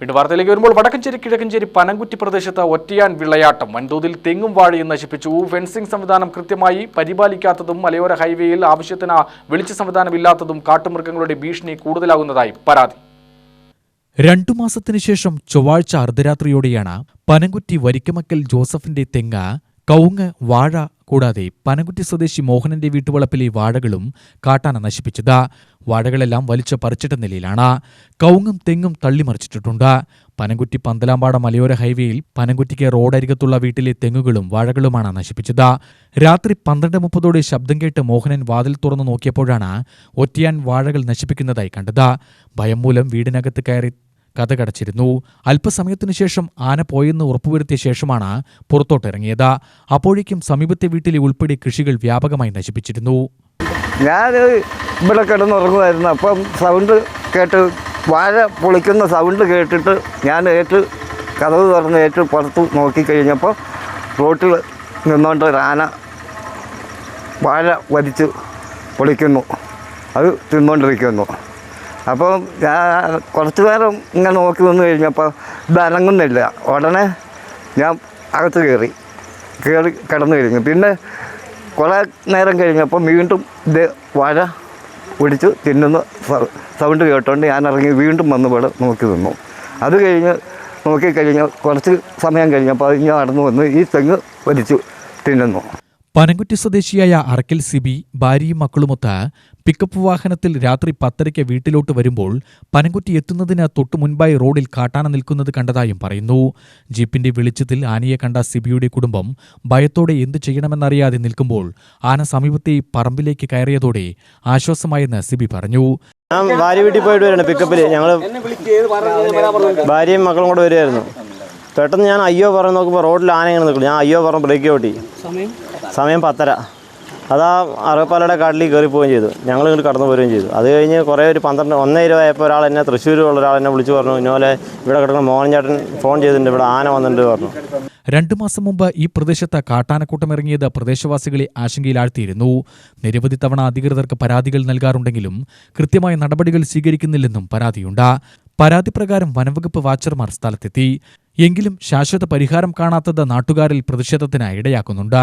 വീണ്ടും വാർത്തയിലേക്ക് വരുമ്പോൾ വടക്കഞ്ചേരി കിഴക്കഞ്ചേരി പനംകുറ്റി പ്രദേശത്ത് ഒറ്റയാൻ വിളയാട്ടം. വൻതോതിൽ തെങ്ങും വാഴയും നശിപ്പിച്ചു. ഫെൻസിംഗ് സംവിധാനം കൃത്യമായി പരിപാലിക്കാത്തതും മലയോര ഹൈവേയിൽ ആവശ്യത്തിന് വെളിച്ച സംവിധാനമില്ലാത്തതും കാട്ടുമൃഗങ്ങളുടെ ഭീഷണി കൂടുതലാകുന്നതായി പരാതി. രണ്ടു മാസത്തിനു ശേഷം ചൊവ്വാഴ്ച അർദ്ധരാത്രിയോടെയാണ് പനംകുറ്റി വരിക്കമക്കൽ ജോസഫിന്റെ തെങ്ങ് കവുങ്ങ് വാഴ കൂടാതെ പനകുറ്റി സ്വദേശി മോഹനന്റെ വീട്ടുവളപ്പിലെ വാഴകളും കാട്ടാന നശിപ്പിച്ചത്. വാഴകളെല്ലാം വലിച്ച പറിച്ചിട്ട നിലയിലാണ്. കൗങ്ങും തെങ്ങും തള്ളിമറിച്ചിട്ടുണ്ട് പനകുറ്റി പന്തലാമ്പാട മലയോര ഹൈവേയിൽ പനകുറ്റിക്ക് റോഡരികത്തുള്ള വീട്ടിലെ തെങ്ങുകളും വാഴകളുമാണ് നശിപ്പിച്ചത്. രാത്രി പന്ത്രണ്ട് മുപ്പതോടെ ശബ്ദം കേട്ട് മോഹനൻ വാതിൽ തുറന്നു നോക്കിയപ്പോഴാണ് ഒറ്റയാൻ വാഴകൾ നശിപ്പിക്കുന്നതായി കണ്ടത്. ഭയം മൂലം വീടിനകത്ത് കയറി കഥകടച്ചിരുന്നു. അല്പസമയത്തിനു ശേഷം ആന പോയെന്ന് ഉറപ്പുവരുത്തിയ ശേഷമാണ് പുറത്തോട്ടിറങ്ങിയത്. അപ്പോഴേക്കും സമീപത്തെ വീട്ടിലെ ഉൾപ്പെടെ കൃഷികൾ വ്യാപകമായി നശിപ്പിച്ചിരുന്നു. ഞാൻ ഇവിടെ കിടന്നുറങ്ങുമായിരുന്നു. അപ്പം സൗണ്ട് കേട്ട് വാഴ പൊളിക്കുന്ന സൗണ്ട് കേട്ടിട്ട് ഞാൻ ഏറ്റ് കഥവ് തുറന്ന് ഏറ്റ് പുറത്ത് നോക്കിക്കഴിഞ്ഞപ്പോൾ റോട്ടിൽ നിന്നുകൊണ്ട് ആന വാഴ വലിച്ച് പൊളിക്കുന്നു. അത് തിന്നുകൊണ്ടിരിക്കുന്നു അപ്പോൾ ഞാൻ കുറച്ച് നേരം ഇങ്ങനെ നോക്കി നിന്ന് കഴിഞ്ഞപ്പോൾ ബലങ്ങുന്നില്ല. ഉടനെ ഞാൻ അകത്ത് കയറി കയറി കിടന്നു കഴിഞ്ഞു. പിന്നെ കുറേ നേരം കഴിഞ്ഞപ്പോൾ വീണ്ടും ഇത് വഴ പിടിച്ച് തിന്നുന്ന സൗണ്ട് കേട്ടോണ്ട് ഞാൻ ഇറങ്ങി വീണ്ടും വന്ന് പോലെ നോക്കി നിന്നു. അത് കഴിഞ്ഞ് നോക്കിക്കഴിഞ്ഞ് കുറച്ച് സമയം കഴിഞ്ഞപ്പോൾ അത് ഞാൻ നടന്നു വന്ന് ഈ തെങ്ങ് വലിച്ചു തിന്നുന്നു. പനംകുറ്റി സ്വദേശിയായ അറക്കൽ സിബി ഭാര്യയും മക്കളുമൊത്ത് പിക്കപ്പ് വാഹനത്തിൽ രാത്രി പത്തരയ്ക്ക് വീട്ടിലോട്ട് വരുമ്പോൾ പനംകുറ്റി എത്തുന്നതിന് തൊട്ടു മുൻപായി റോഡിൽ കാട്ടാന നിൽക്കുന്നത് കണ്ടതായും പറയുന്നു. ജീപ്പിന്റെ വെളിച്ചത്തിൽ ആനയെ കണ്ട സിബിയുടെ കുടുംബം ഭയത്തോടെ എന്തു ചെയ്യണമെന്നറിയാതെ നിൽക്കുമ്പോൾ ആന സമീപത്തെ പറമ്പിലേക്ക് കയറിയതോടെ ആശ്വാസമായെന്ന് സിബി പറഞ്ഞു. ഞാൻ ഭാര്യ വീട്ടിൽ പോയിട്ട് വരണം പിക്കപ്പിൽ ഞങ്ങൾ ഭാര്യയും മക്കളും കൂടെ വരുമായിരുന്നു പെട്ടെന്ന് ഞാൻ അയ്യോ പറഞ്ഞു നോക്കുമ്പോൾ റോഡിൽ ആന ഇങ്ങനെ നിൽക്കുന്നു. ഞാൻ അയ്യോ പറഞ്ഞു ബ്രേക്ക് ഓട്ടി സമയം പത്തര. അതാ അറുപ്പാലയുടെ കാട്ടിൽ കയറി പോവുകയും ചെയ്തു. ഞങ്ങൾ ഇങ്ങോട്ട് കടന്നു പോരുകയും ചെയ്തു. അത് കഴിഞ്ഞ് കുറേ ഒരു പന്ത്രണ്ട് ഒന്നേ ഇരുപതായപ്പോൾ ഒരാൾ എന്നെ തൃശ്ശൂരുള്ള ഒരാൾ എന്നെ വിളിച്ചു പറഞ്ഞു ഇന്നോലെ ഇവിടെ കിടക്കുന്ന മോഹൻ ചേട്ടൻ ഫോൺ ചെയ്തിട്ടുണ്ട് ഇവിടെ ആന വന്നിട്ടുണ്ട് പറഞ്ഞു. രണ്ടു മാസം മുമ്പ് ഈ പ്രദേശത്ത് കാട്ടാനക്കൂട്ടം ഇറങ്ങിയത് പ്രദേശവാസികളെ ആശങ്കയിലാഴ്ത്തിയിരുന്നു. നിരവധി തവണ അധികൃതർക്ക് പരാതികൾ നൽകാറുണ്ടെങ്കിലും കൃത്യമായ നടപടികൾ സ്വീകരിക്കുന്നില്ലെന്നും പരാതിയുണ്ട്. പരാതി പ്രകാരം വനംവകുപ്പ് വാച്ചർമാർ സ്ഥലത്തെത്തി. എങ്കിലും ശാശ്വത പരിഹാരം കാണാത്തത് നാട്ടുകാരിൽ പ്രതിഷേധത്തിന് ഇടയാക്കുന്നുണ്ട്.